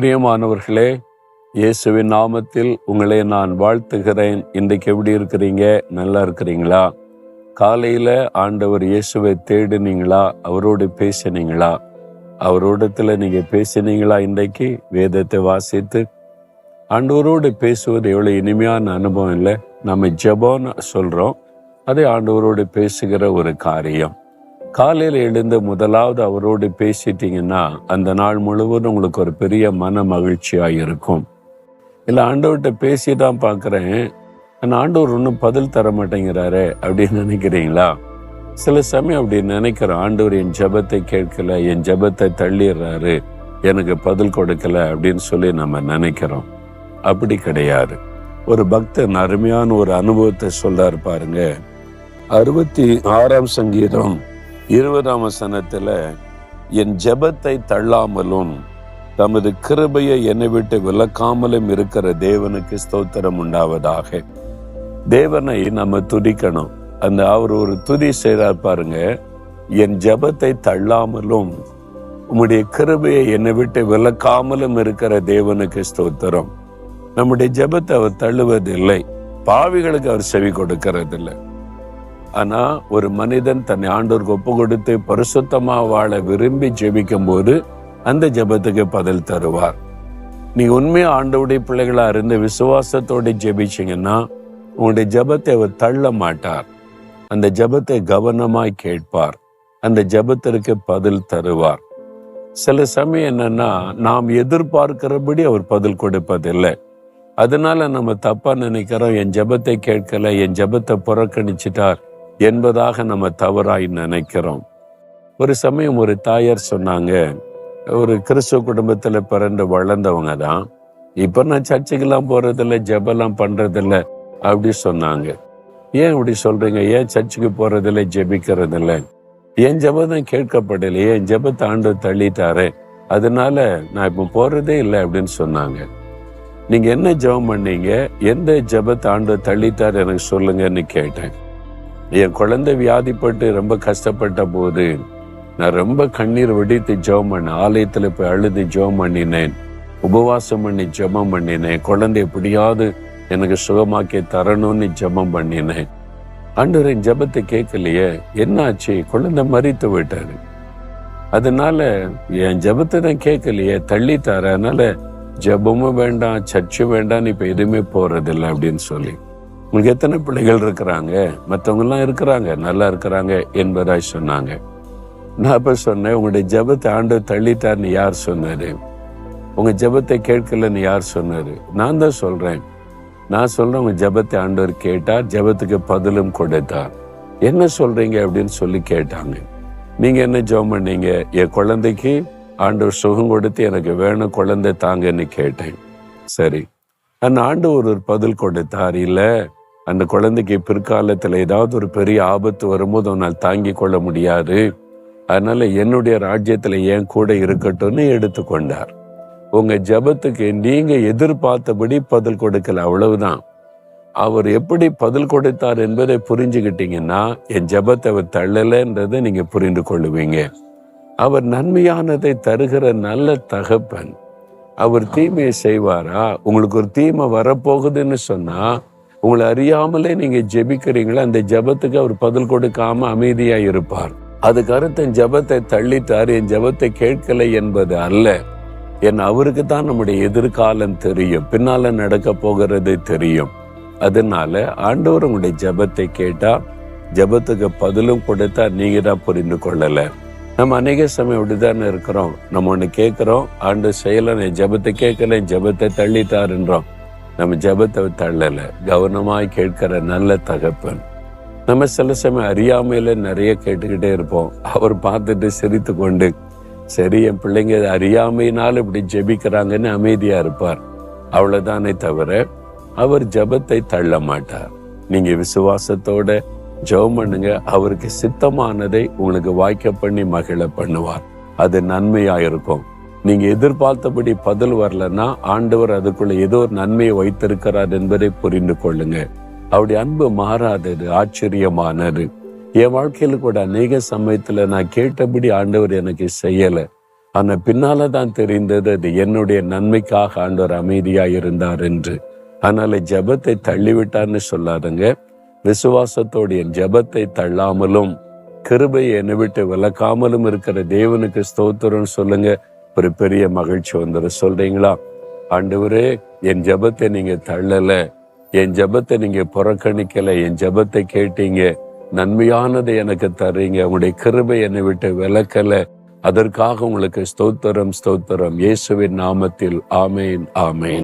பிரியமானவர்களே இயேசுவின் நாமத்தில் உங்களை நான் வாழ்த்துகிறேன். இன்றைக்கு எப்படி இருக்கிறீங்க? நல்லா இருக்கிறீங்களா? காலையில் ஆண்டவர் இயேசுவை தேடுனீங்களா? அவரோடு பேசினீங்களா? அவரோடத்தில் நீங்கள் பேசினீங்களா இன்றைக்கு? வேதத்தை வாசித்து ஆண்டவரோடு பேசுவது எவ்வளோ இனிமையான அனுபவம் இல்லை? நம்ம ஜபோன்னு சொல்கிறோம் அதே ஆண்டவரோடு பேசுகிற ஒரு காரியம். காலையில் எழுந்து முதலாவது அவரோடு பேசிட்டீங்கன்னா அந்த நாள் முழுவதும் உங்களுக்கு ஒரு பெரிய மன மகிழ்ச்சியாக இருக்கும். இல்லை ஆண்டவர்கிட்ட பேசி தான் பார்க்குறேன் ஆனால் ஆண்டவர் ஒன்றும் பதில் தர மாட்டேங்கிறாரே அப்படின்னு நினைக்கிறீங்களா? சில சமயம் அப்படி நினைக்கிறோம் ஆண்டவர் என் ஜெபத்தை கேட்கல என் ஜெபத்தை தள்ளிடுறாரு எனக்கு பதில் கொடுக்கல அப்படின்னு சொல்லி நம்ம நினைக்கிறோம். அப்படி கிடையாது. ஒரு பக்தன் அருமையான ஒரு அனுபவத்தை சொல்றாரு பாருங்க. அறுபத்தி ஆறாம் சங்கீதம் இருபதாம் வசனத்தில் என் ஜெபத்தை தள்ளாமலும் தமது கிருபையை என்னை விட்டு விலக்காமலும் இருக்கிற தேவனுக்கு ஸ்தோத்திரம் உண்டாவதாக. தேவனை நம்ம துதிக்கணும். அந்த அவர் ஒரு துதி செய்தார் பாருங்க. என் ஜெபத்தை தள்ளாமலும் உம்முடைய கிருபையை என்னை விட்டு விலக்காமலும் இருக்கிற தேவனுக்கு ஸ்தோத்திரம். நம்முடைய ஜெபத்தை அவர் தள்ளுவதில்லை. பாவிகளுக்கு அவர் செவி கொடுக்கறதில்லை. ஆனா ஒரு மனிதன் தன்னை ஆண்டோருக்கு ஒப்பு கொடுத்து பரிசுத்தமா வாழ விரும்பி ஜெபிக்கும் போது அந்த ஜெபத்துக்கு பதில் தருவார். நீ உண்மையா ஆண்டவுடைய பிள்ளைகளா இருந்து விசுவாசத்தோடு ஜெபிச்சிங்கன்னா உங்களுடைய ஜெபத்தை அவர் தள்ள மாட்டார். அந்த ஜெபத்தை கவனமாய் கேட்பார். அந்த ஜெபத்திற்கு பதில் தருவார். சில சமயம் என்னன்னா நாம் எதிர்பார்க்கிறபடி அவர் பதில் கொடுப்பதில்லை. அதனால நம்ம தப்பா நினைக்கிறோம் என் ஜெபத்தை கேட்கல என் ஜெபத்தை புறக்கணிச்சிட்டார் என்பதாக நம்ம தவறாய் நினைக்கிறோம். ஒரு சமயம் ஒரு தாயார் சொன்னாங்க ஒரு கிறிஸ்துவ குடும்பத்தில் பிறந்து வளர்ந்தவங்க தான் இப்போ நான் சர்ச்சுக்கெல்லாம் போறதில்ல ஜெபெல்லாம் பண்றதில்ல அப்படி சொன்னாங்க. ஏன் இப்படி சொல்றீங்க? ஏன் சர்ச்சுக்கு போறதில்ல ஜெபிக்கிறதில்ல? என் ஜபம் கேட்கப்படலை என் ஜபத்தை ஆண்டு தள்ளிட்டாரு அதனால நான் இப்போ போறதே இல்லை அப்படின்னு சொன்னாங்க. நீங்க என்ன ஜெபம் பண்ணீங்க? எந்த ஜபத்தை ஆண்டு தள்ளிட்டார் எனக்கு சொல்லுங்கன்னு கேட்டேன். என் குழந்தை வியாதிப்பட்டு ரொம்ப கஷ்டப்பட்ட போது நான் ரொம்ப கண்ணீர் வெடித்து ஜெபம் பண்ண ஆலயத்தில் போய் அழுது ஜெபம் பண்ணினேன். உபவாசம் பண்ணி ஜெபம் பண்ணினேன். குழந்தை எப்படியாவது எனக்கு சுகமாக்கி தரணும்னு ஜெபம் பண்ணினேன். ஆண்டவரின் ஜெபத்தை கேட்கலையே என்னாச்சு? குழந்தை மறித்து விட்டாரு. அதனால என் ஜெபத்தை தான் கேட்கலையே தர அதனால ஜெபமும் வேண்டாம் சர்ச்சும் வேண்டாம் இப்ப எதுவுமே போறதில்லை அப்படின்னு சொல்லி. உங்களுக்கு எத்தனை பிள்ளைகள் இருக்கிறாங்க? மற்றவங்கெல்லாம் இருக்கிறாங்க நல்லா இருக்கிறாங்க என்பதாய் சொன்னாங்க. நான் அப்போ சொன்னேன் உங்களுடைய ஜெபத்தை ஆண்டு தள்ளிட்டார்னு யார் சொன்னார்? உங்கள் ஜெபத்தை கேட்கலன்னு யார் சொன்னார்? நான் தான் சொல்கிறேன் நான் சொல்கிறேன் உங்கள் ஜெபத்தை ஆண்டவர் கேட்டார் ஜெபத்துக்கு பதிலும் கொடுத்தார். என்ன சொல்கிறீங்க அப்படின்னு சொல்லி கேட்டாங்க. நீங்கள் என்ன ஜெபம் பண்ணீங்க? என் குழந்தைக்கு ஆண்டவர் சுகம் கொடுத்து எனக்கு வேணும் குழந்தை தாங்கன்னு கேட்டேன். சரி. அந்த ஆண்டு ஒரு பதில் கொடுத்தார் இல்லை அந்த குழந்தைக்கு பிற்காலத்தில் ஏதாவது ஒரு பெரிய ஆபத்து வரும்போது அவனால் தாங்கி கொள்ள முடியாது. அதனால என்னுடைய ராஜ்யத்தில் ஏன் கூட இருக்கட்டும்னு எடுத்துக்கொண்டார். உங்க ஜெபத்துக்கு நீங்க எதிர்பார்த்தபடி பதில் கொடுக்கல அவ்வளவுதான். அவர் எப்படி பதில் கொடுத்தார் என்பதை புரிஞ்சுக்கிட்டீங்கன்னா என் ஜெபத்தை அவர் தள்ளலைன்றதை நீங்க புரிந்து கொள்ளுவீங்க. அவர் நன்மையானதை தருகிற நல்ல தகப்பன். அவர் தீமையை செய்வாரா? உங்களுக்கு ஒரு தீமை வரப்போகுதுன்னு சொன்னா உங்களை அறியாமலே நீங்க ஜெபிக்கிறீங்களோ அந்த ஜெபத்துக்கு அவர் பதில் கொடுக்காம அமைதியா இருப்பார். அதுக்கு அர்த்தம் என் ஜெபத்தை தள்ளிட்டார் என் ஜெபத்தை கேட்கலை என்பது அல்ல. என் அவருக்கு தான் நம்முடைய எதிர்காலம் தெரியும் பின்னால நடக்க போகிறது தெரியும். அதனால ஆண்டவர் உங்களுடைய ஜெபத்தை கேட்டா ஜெபத்துக்கு பதிலும் கொடுத்தா நீங்க தான் புரிந்து கொள்ளல. நம்ம அநேக சமயம் இப்படிதானே இருக்கிறோம் நம்ம ஒண்ணு கேட்கிறோம் ஆண்டு செய்யல என் ஜெபத்தை கேட்கல என் ஜெபத்தை தள்ளிட்டாருன்றோம். நம்ம ஜெபத்தை தள்ளல கவனமாய் கேட்கிற நல்ல தகப்பன். நம்ம சில சமயம் அறியாமையில நிறைய கேட்டுக்கிட்டே இருப்போம். அவர் பார்த்துட்டு சிரித்து கொண்டு சரி என் பிள்ளைங்க அறியாமையினால் இப்படி ஜெபிக்கிறாங்கன்னு அமைதியா இருப்பார். அவ்வளவுதானே தவிர அவர் ஜெபத்தை தள்ள மாட்டார். நீங்க விசுவாசத்தோட ஜெபம் பண்ணுங்க. அவருக்கு சித்தமானதை உங்களுக்கு வாய்க்க பண்ணி மகிழ பண்ணுவார். அது நன்மையா இருக்கும். நீங்க எதிர்பார்த்தபடி பதில் வரலன்னா ஆண்டவர் அதுக்குள்ள ஏதோ ஒரு நன்மையை வைத்திருக்கிறார் என்பதை புரிந்து கொள்ளுங்க. அவருடைய அன்பு மாறாதது ஆச்சரியமானது. என் வாழ்க்கையில கூட அநேக சமயத்துல நான் கேட்டபடி ஆண்டவர் எனக்கு செய்யல. ஆனா பின்னால தான் தெரிந்தது அது என்னுடைய நன்மைக்காக ஆண்டவர் அமைதியா இருந்தார் என்று. அதனால ஜெபத்தை தள்ளிவிட்டார்னு சொல்லாதுங்க. விசுவாசத்தோடு என் ஜெபத்தை தள்ளாமலும் கிருபை என்னை விட்டு விளக்காமலும் இருக்கிற தேவனுக்கு ஸ்தோத்திரம் சொல்லுங்க. ஒரு பெரிய மகிழ்ச்சி வந்துடும் சொல்றீங்களா? ஆண்டவரே என் ஜெபத்தை நீங்க தள்ளல. என் ஜெபத்தை நீங்க புறக்கணிக்கல. என் ஜெபத்தை கேட்டீங்க. நன்மையானதை எனக்கு தர்றீங்க. உங்களுடைய கிருபை என்னை விட்டு விளக்கல அதற்காக உங்களுக்கு ஸ்தோத்திரம் ஸ்தோத்திரம். இயேசுவின் நாமத்தில். ஆமேன் ஆமேன்.